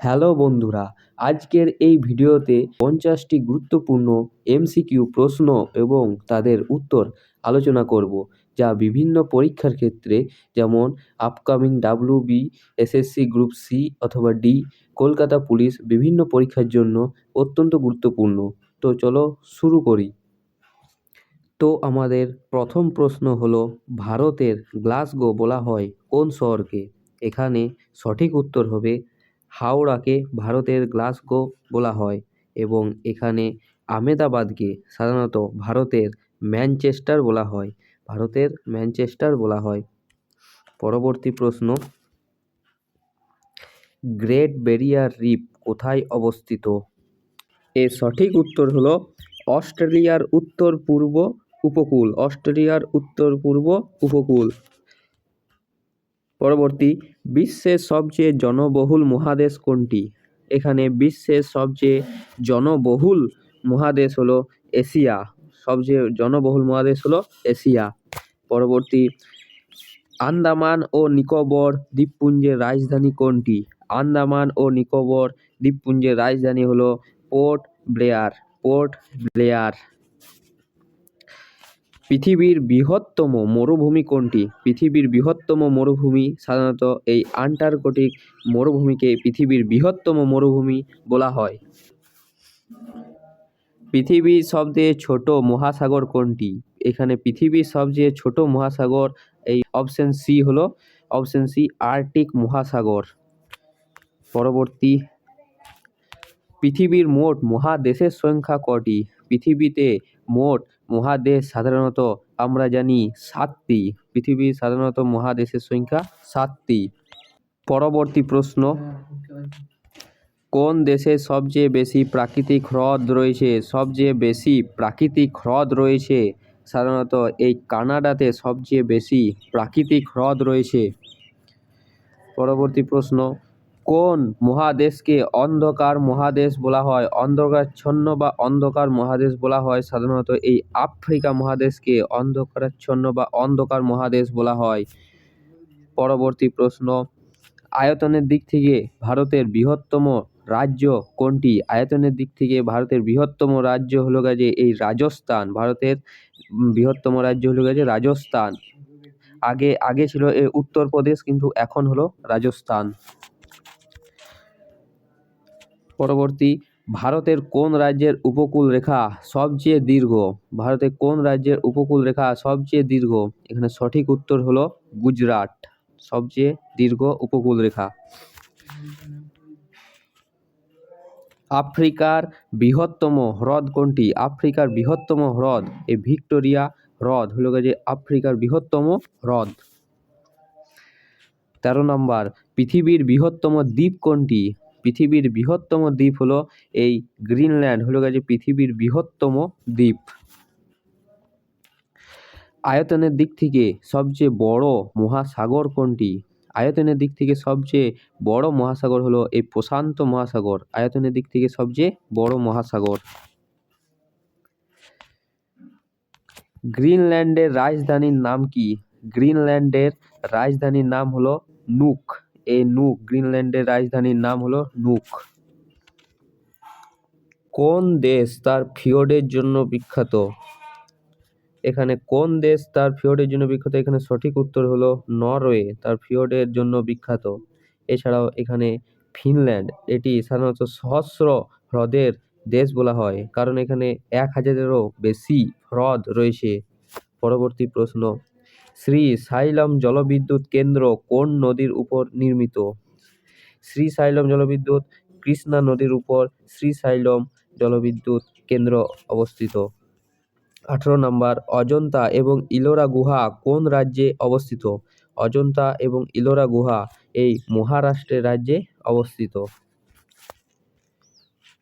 Hello বন্ধুরা, আজকের এই ভিডিওতে পঞ্চাশটি গুরুত্বপূর্ণ এমসিকিউ প্রশ্ন এবং তাদের উত্তর আলোচনা করব, যা বিভিন্ন পরীক্ষার ক্ষেত্রে যেমন upcoming WB SSC group C অথবা ডি কলকাতা পুলিশ বিভিন্ন পরীক্ষার জন্য অত্যন্ত গুরুত্বপূর্ণ। তো চলো শুরু করি। তো আমাদের প্রথম প্রশ্ন হলো, ভারতের গ্লাসগো বলা হয় কোন শহরকে? এখানে সঠিক উত্তর হবে হাওড়াকে ভারতের গ্লাসগো বলা হয় এবং এখানে আমেদাবাদকে সাধারণত ভারতের ম্যানচেস্টার বলা হয়। ভারতের ম্যানচেস্টার বলা হয়। পরবর্তী প্রশ্ন, গ্রেট ব্যারিয়ার রিফ কোথায় অবস্থিত? এর সঠিক উত্তর হলো অস্ট্রেলিয়ার উত্তর পূর্ব উপকূল। অস্ট্রেলিয়ার উত্তর পূর্ব উপকূল। পরবর্তী, বিশ্বের সবচেয়ে জনবহুল মহাদেশ কোনটি? এখানে বিশ্বের সবচেয়ে জনবহুল মহাদেশ হলো এশিয়া। সবচেয়ে জনবহুল মহাদেশ হলো এশিয়া। পরবর্তী, আন্দামান ও নিকোবর দ্বীপপুঞ্জের রাজধানী কোনটি? আন্দামান ও নিকোবর দ্বীপপুঞ্জের রাজধানী হলো পোর্ট ব্লেয়ার। Port Blair. পৃথিবীর বৃহত্তম মরুভূমি কোনটি? পৃথিবীর বৃহত্তম মরুভূমি সাধারণত এই আন্টার্কটিক মরুভূমিকে পৃথিবীর বৃহত্তম মরুভূমি বলা হয়। পৃথিবীর সবচেয়ে ছোট মহাসাগর কোনটি? এখানে পৃথিবীর সবচেয়ে ছোট মহাসাগর এই অপশন সি হলো অপশন সি আর্কটিক মহাসাগর। পরবর্তী, পৃথিবীর মোট মহাদেশের সংখ্যা কটি? পৃথিবীতে মোট মহাদেশ সাধারণত, আমরা জানি সাতটি। পৃথিবীর সাধারণত মহাদেশের সংখ্যা সাতটি। পরবর্তী প্রশ্ন, কোন দেশে সবচেয়ে বেশি প্রাকৃতিক হ্রদ রয়েছে? সবচেয়ে বেশি প্রাকৃতিক হ্রদ রয়েছে, সাধারণত এই কানাডাতে সবচেয়ে বেশি প্রাকৃতিক হ্রদ রয়েছে। পরবর্তী প্রশ্ন কোন মহাদেশকে অন্ধকার মহাদেশ বলা হয়? অন্ধকারাচ্ছন্ন বা অন্ধকার মহাদেশ বলা হয়। সাধারণত এই আফ্রিকা মহাদেশকে অন্ধকারাচ্ছন্ন বা অন্ধকার মহাদেশ বলা হয়। পরবর্তী প্রশ্ন, আয়তনের দিক থেকে ভারতের বৃহত্তম রাজ্য কোনটি? আয়তনের দিক থেকে ভারতের বৃহত্তম রাজ্য হলো গেছে এই রাজস্থান। ভারতের বৃহত্তম রাজ্য হলো গেছে রাজস্থান। আগে আগে ছিল এ উত্তরপ্রদেশ, কিন্তু এখন হলো রাজস্থান। পরবর্তী ভারতের কোন রাজ্যের উপকূল রেখা সবচেয়ে দীর্ঘ? ভারতের কোন রাজ্যের উপকূল রেখা সবচেয়ে দীর্ঘ? এখানে সঠিক উত্তর হলো গুজরাট, সবচেয়ে দীর্ঘ উপকূল রেখা। আফ্রিকার বৃহত্তম হ্রদ কোনটি? আফ্রিকার বৃহত্তম হ্রদ এই ভিক্টোরিয়া হ্রদ, হলো যে আফ্রিকার বৃহত্তম হ্রদ। তেরো নম্বর, পৃথিবীর বৃহত্তম দ্বীপ কোনটি? পৃথিবীর বৃহত্তম দ্বীপ হলো এই গ্রিনল্যান্ড, হলো গেছে পৃথিবীর বৃহত্তম দ্বীপ। আয়তনের দিক থেকে সবচেয়ে বড় মহাসাগর কোনটি? আয়তনের দিক থেকে সবচেয়ে বড় মহাসাগর হলো এই প্রশান্ত মহাসাগর। আয়তনের দিক থেকে সবচেয়ে বড় মহাসাগর। গ্রিনল্যান্ডের রাজধানীর নাম কি? গ্রিনল্যান্ডের রাজধানীর নাম হলো নুক। এই নুক গ্রিনল্যান্ডের রাজধানীর নাম হলো নুক। কোন দেশ তার ফিওর্ডের জন্য বিখ্যাত? এখানে কোন দেশ তার ফিওর্ডের জন্য বিখ্যাত? এখানে সঠিক উত্তর হলো নরওয়ে, তার ফিওর্ডের জন্য বিখ্যাত। এছাড়াও এখানে ফিনল্যান্ড, এটি সাধারণত সহস্র হ্রদের দেশ বলা হয়, কারণ এখানে এক হাজারেরও বেশি হ্রদ রয়েছে। পরবর্তী প্রশ্ন শ্রী সাইলম জলবিদ্যুৎ কেন্দ্র কোন নদীর উপর নির্মিত? শ্রী সাইলম জলবিদ্যুৎ, কৃষ্ণা নদীর উপর শ্রী সাইলম জলবিদ্যুৎ কেন্দ্র অবস্থিত। আঠেরো নম্বর, অজন্তা এবং ইলোরা গুহা কোন রাজ্যে অবস্থিত? অজন্তা এবং ইলোরা গুহা এই মহারাষ্ট্রের রাজ্যে অবস্থিত।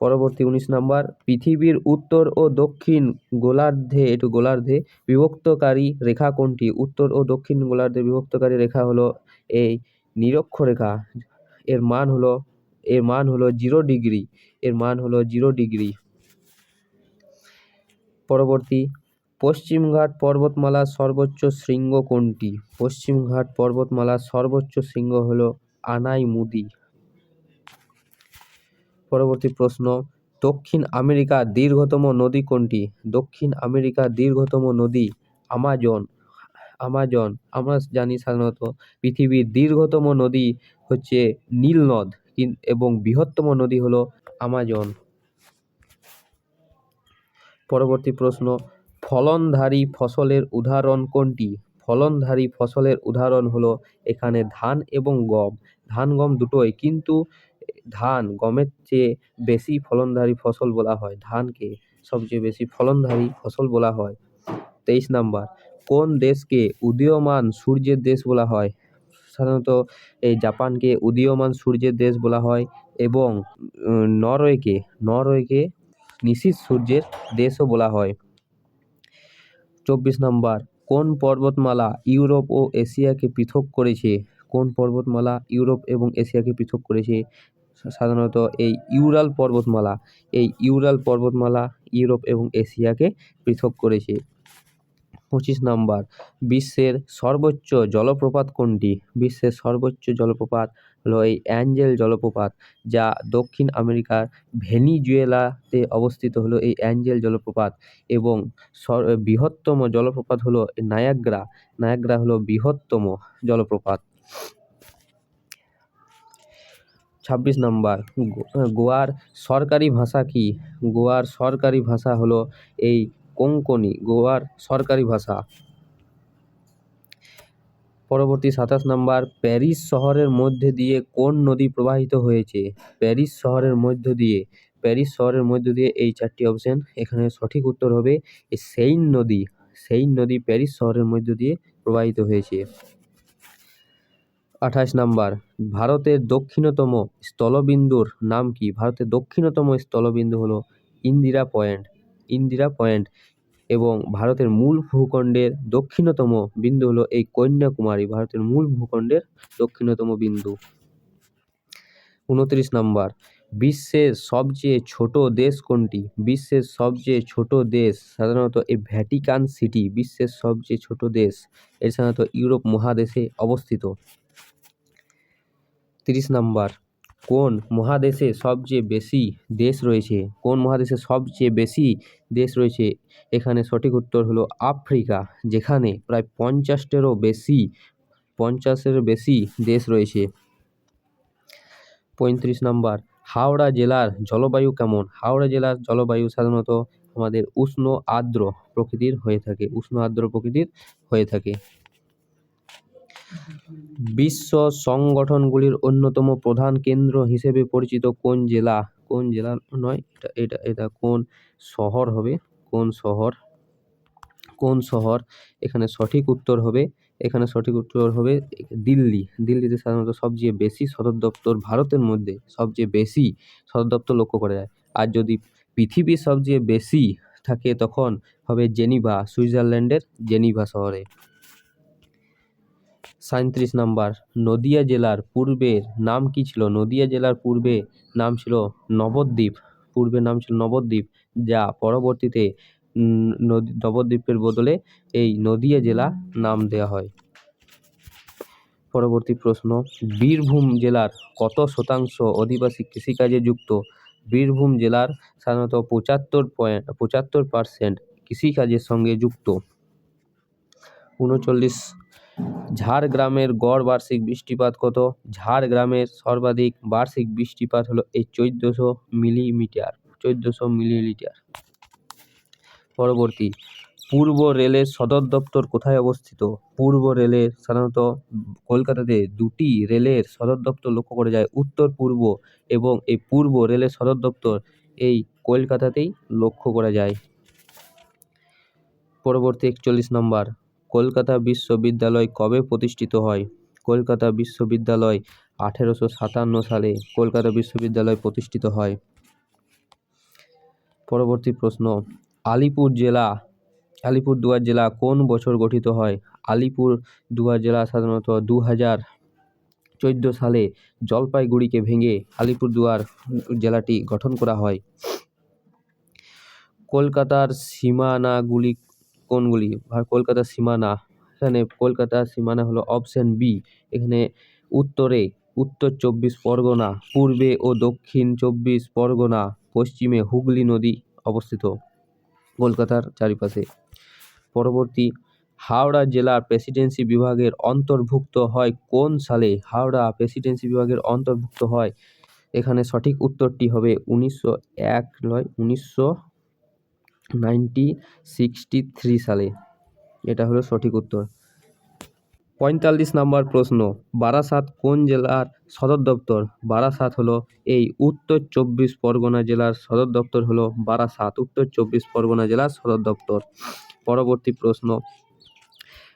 পরবর্তী উনিশ নম্বর, পৃথিবীর উত্তর ও দক্ষিণ গোলার্ধে একটু গোলার্ধে বিভক্তকারী রেখা কোনটি? উত্তর ও দক্ষিণ গোলার্ধে বিভক্তকারী রেখা হলো এই নিরক্ষরেখা। এর মান হলো, এর মান হলো জিরো ডিগ্রি, এর মান হলো জিরো ডিগ্রি। পরবর্তী, পশ্চিমঘাট পর্বতমালার সর্বোচ্চ শৃঙ্গ কোনটি? পশ্চিমঘাট পর্বতমালার সর্বোচ্চ শৃঙ্গ হলো আনাইমুদি। পরবর্তী প্রশ্ন, দক্ষিণ আমেরিকার দীর্ঘতম নদী কোনটি? দক্ষিণ আমেরিকার দীর্ঘতম নদী, আমাজন। আমাজন, আমরা জানি সাধারণত পৃথিবীর দীর্ঘতম নদী হচ্ছে নীল নদ এবং বৃহত্তম নদী হলো আমাজন। পরবর্তী প্রশ্ন, ফলনধারী ফসলের উদাহরণ কোনটি? ফলনধারী ফসলের উদাহরণ হলো এখানে ধান এবং গম। ধান, গম দুটোই, কিন্তু ধান, গমের চেয়ে বেশি ফলনধারী ফসল বলা হয়। ধানকে সবচেয়ে বেশি ফলনধারী ফসল বলা হয়। তেইশ নাম্বার, কোন দেশকে উদীয়মান সূর্যের দেশ বলা হয়? সাধারণত এই জাপানকে উদীয়মান সূর্যের দেশ বলা হয় এবং নরওয়েকে নরওয়েকে নিশীথ সূর্যের দেশও বলা হয়। চব্বিশ নাম্বার, কোন পর্বতমালা ইউরোপ ও এশিয়াকে পৃথক করেছে? কোন পর্বতমালা ইউরোপ এবং এশিয়াকে পৃথক করেছে? সাধারণত এই ইউরাল পর্বতমালা। এই ইউরাল পর্বতমালা ইউরোপ এবং এশিয়াকে পৃথক করেছে। পঁচিশ নম্বর, বিশ্বের সর্বোচ্চ জলপ্রপাত কোনটি? বিশ্বের সর্বোচ্চ জলপ্রপাত হলো এই অ্যাঞ্জেল জলপ্রপাত, যা দক্ষিণ আমেরিকার ভেনিজুয়েলাতে অবস্থিত হলো এই অ্যাঞ্জেল জলপ্রপাত এবং বৃহত্তম জলপ্রপাত হলো নায়াগ্রা। নায়াগ্রা হলো বৃহত্তম জলপ্রপাত। ছাব্বিশ নাম্বার গোয়ার সরকারি ভাষা কি? গোয়ার সরকারি ভাষা হলো এই কোঙ্কনি গোয়ার সরকারি ভাষা। পরবর্তী সাতাশ নাম্বার, প্যারিস শহরের মধ্যে দিয়ে কোন নদী প্রবাহিত হয়েছে? প্যারিস শহরের মধ্য দিয়ে। প্যারিস শহরের মধ্য দিয়ে এই চারটি অপশন এখানে সঠিক উত্তর হবে সেইন নদী। সেইন নদী প্যারিস শহরের মধ্য দিয়ে প্রবাহিত হয়েছে। আঠাশ নাম্বার, ভারতের দক্ষিণতম স্থলবিন্দুর নাম কি? ভারতের দক্ষিণতম স্থলবিন্দু হলো ইন্দিরা পয়েন্ট ইন্দিরা পয়েন্ট এবং ভারতের মূল ভূখণ্ডের দক্ষিণতম বিন্দু হলো এই কন্যাকুমারী, ভারতের মূল ভূখণ্ডের দক্ষিণতম বিন্দু। উনত্রিশ নম্বর, বিশ্বের সবচেয়ে ছোট দেশ কোনটি? বিশ্বের সবচেয়ে ছোট দেশ সাধারণত এই ভ্যাটিকান সিটি, বিশ্বের সবচেয়ে ছোট দেশ এর সাধারণত ইউরোপ মহাদেশে অবস্থিত। তিরিশ নাম্বার। কোন মহাদেশে সবচেয়ে বেশি দেশ রয়েছে? কোন মহাদেশে সবচেয়ে বেশি দেশ রয়েছে? এখানে সঠিক উত্তর হলো আফ্রিকা, যেখানে প্রায় পঞ্চাশটেরও বেশি, পঞ্চাশেরও বেশি দেশ রয়েছে। পঁয়ত্রিশ নাম্বার, হাওড়া জেলার জলবায়ু কেমন? হাওড়া জেলার জলবায়ু সাধারণত আমাদের উষ্ণ আর্দ্র প্রকৃতির হয়ে থাকে, উষ্ণ আর্দ্র প্রকৃতির হয়ে থাকে। বিশ্ব সংগঠনগুলির অন্যতম প্রধান কেন্দ্র হিসেবে পরিচিত কোন জেলা? কোন জেলা নয়, এটা এটা এটা কোন শহর হবে? কোন শহর? কোন শহর? এখানে সঠিক উত্তর হবে, এখানে সঠিক উত্তর হবে দিল্লি। দিল্লিতে সাধারণত সবচেয়ে বেশি সদর দপ্তর ভারতের মধ্যে, সবচেয়ে বেশি সদর দপ্তর লক্ষ্য করা যায়। আর যদি পৃথিবীর সবচেয়ে বেশি থাকে তখন হবে জেনিভা, সুইজারল্যান্ডের জেনিভা শহরে। সাঁইত্রিশ নাম্বার, নদিয়া জেলার পূর্বের নাম কি ছিল? নদিয়া জেলার পূর্বে নাম ছিল নবদ্বীপ, পূর্বে নাম ছিল নবদ্বীপ, যা পরবর্তীতে নদী, নবদ্বীপের বদলে এই নদিয়া জেলা নাম দেওয়া হয়। পরবর্তী প্রশ্ন, বীরভূম জেলার কত শতাংশ অধিবাসী কৃষিকাজে যুক্ত? বীরভূম জেলার সাধারণত পঁচাত্তর পয়েন্ট, পঁচাত্তর পার্সেন্ট কৃষিকাজের সঙ্গে যুক্ত। উনচল্লিশ ঝাড়গ্রামের গড় বার্ষিক বৃষ্টিপাত কত? ঝাড়গ্রামের সর্বাধিক বার্ষিক বৃষ্টিপাত হলো এই চোদ্দোশো মিলিমিটার, চোদ্দোশো মিলিলিটার। পরবর্তী, পূর্ব রেলের সদর দপ্তর কোথায় অবস্থিত? পূর্ব রেলের সাধারণত কলকাতাতে দুটি রেলের সদর দপ্তর লক্ষ্য করা যায়, উত্তর, পূর্ব এবং এই পূর্ব রেলের সদর দপ্তর এই কলকাতাতেই লক্ষ্য করা যায়। পরবর্তী একচল্লিশ নম্বর কলকাতা বিশ্ববিদ্যালয় কবে প্রতিষ্ঠিত হয়? কলকাতা বিশ্ববিদ্যালয় আঠেরোশো সাতান্ন সালে কলকাতা বিশ্ববিদ্যালয় প্রতিষ্ঠিত হয়। পরবর্তী প্রশ্ন, আলিপুর জেলা আলিপুরদুয়ার জেলা কোন বছর গঠিত হয়? আলিপুর দুয়ার জেলা সাধারণত দু হাজার চোদ্দ সালে জলপাইগুড়িকে ভেঙে আলিপুরদুয়ার জেলাটি গঠন করা হয়। কলকাতার সীমানাগুলি কোনগুলি? কলকাতার সীমানা। এখানে কলকাতার সীমানা হলো অপশন বি এখানে উত্তরে উত্তর চব্বিশ পরগনা, পূর্বে ও দক্ষিণ চব্বিশ পরগনা, পশ্চিমে হুগলি নদী অবস্থিত কলকাতার চারিপাশে। পরবর্তী, হাওড়া জেলার প্রেসিডেন্সি বিভাগের অন্তর্ভুক্ত হয় কোন সালে? হাওড়া প্রেসিডেন্সি বিভাগের অন্তর্ভুক্ত হয়। এখানে সঠিক উত্তরটি হবে উনিশশো এক নয়, উনিশশো নাইনটি সিক্সটি থ্রি সালে। এটা হলো সঠিক উত্তর। পঁয়তাল্লিশ নম্বর প্রশ্ন, বারাসাত কোন জেলার সদর দপ্তর? বারাসাত হলো এই উত্তর চব্বিশ পরগনা জেলার সদর দপ্তর হলো বারাসাত, উত্তর চব্বিশ পরগনা জেলার সদর দপ্তর। পরবর্তী প্রশ্ন,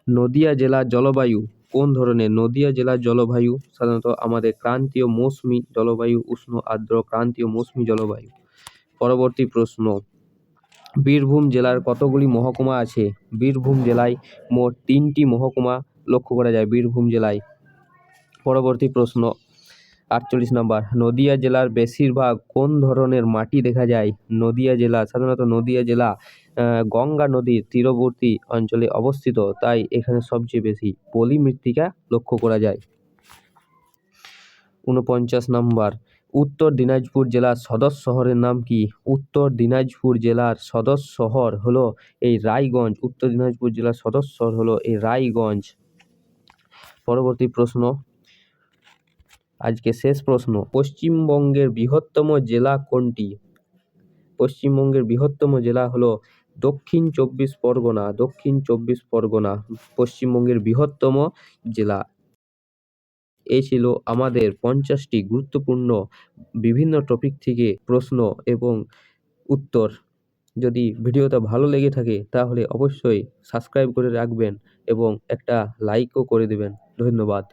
নদিয়া জেলার জলবায়ু কোন ধরনের? নদিয়া জেলার জলবায়ু সাধারণত আমাদের ক্রান্তীয় মৌসুমি জলবায়ু, উষ্ণ, আর্দ্র ক্রান্তীয় মৌসুমি জলবায়ু। পরবর্তী প্রশ্ন বীরভূম জেলার কতগুলি মহকুমা আছে? বীরভূম জেলায় মোট তিনটি মহকুমা লক্ষ্য করা যায় বীরভূম জেলায়। পরবর্তী প্রশ্ন, আটচল্লিশ নম্বর, নদিয়া জেলার বেশিরভাগ কোন ধরনের মাটি দেখা যায়? নদিয়া জেলা, সাধারণত নদিয়া জেলা গঙ্গা নদীর তীরবর্তী অঞ্চলে অবস্থিত, তাই এখানে সবচেয়ে বেশি পলি মৃত্তিকা লক্ষ্য করা যায়। ঊনপঞ্চাশ নম্বর উত্তর দিনাজপুর জেলার সদর শহরের নাম কি? উত্তর দিনাজপুর জেলার সদর শহর হলো এই রায়গঞ্জ। উত্তর দিনাজপুর জেলার সদর শহর হলো এই রায়গঞ্জ। পরবর্তী প্রশ্ন। আজকে শেষ প্রশ্ন। পশ্চিমবঙ্গের বৃহত্তম জেলা কোনটি? পশ্চিমবঙ্গের বৃহত্তম জেলা হলো দক্ষিণ চব্বিশ পরগনা। দক্ষিণ চব্বিশ পরগনা, পশ্চিমবঙ্গের বৃহত্তম জেলা। এই ছিল আমাদের পঞ্চাশটি গুরুত্বপূর্ণ বিভিন্ন টপিক থেকে প্রশ্ন এবং উত্তর। যদি ভিডিওটা ভালো লেগে থাকে, তাহলে অবশ্যই সাবস্ক্রাইব করে রাখবেন এবং একটা লাইকও করে দেবেন। ধন্যবাদ।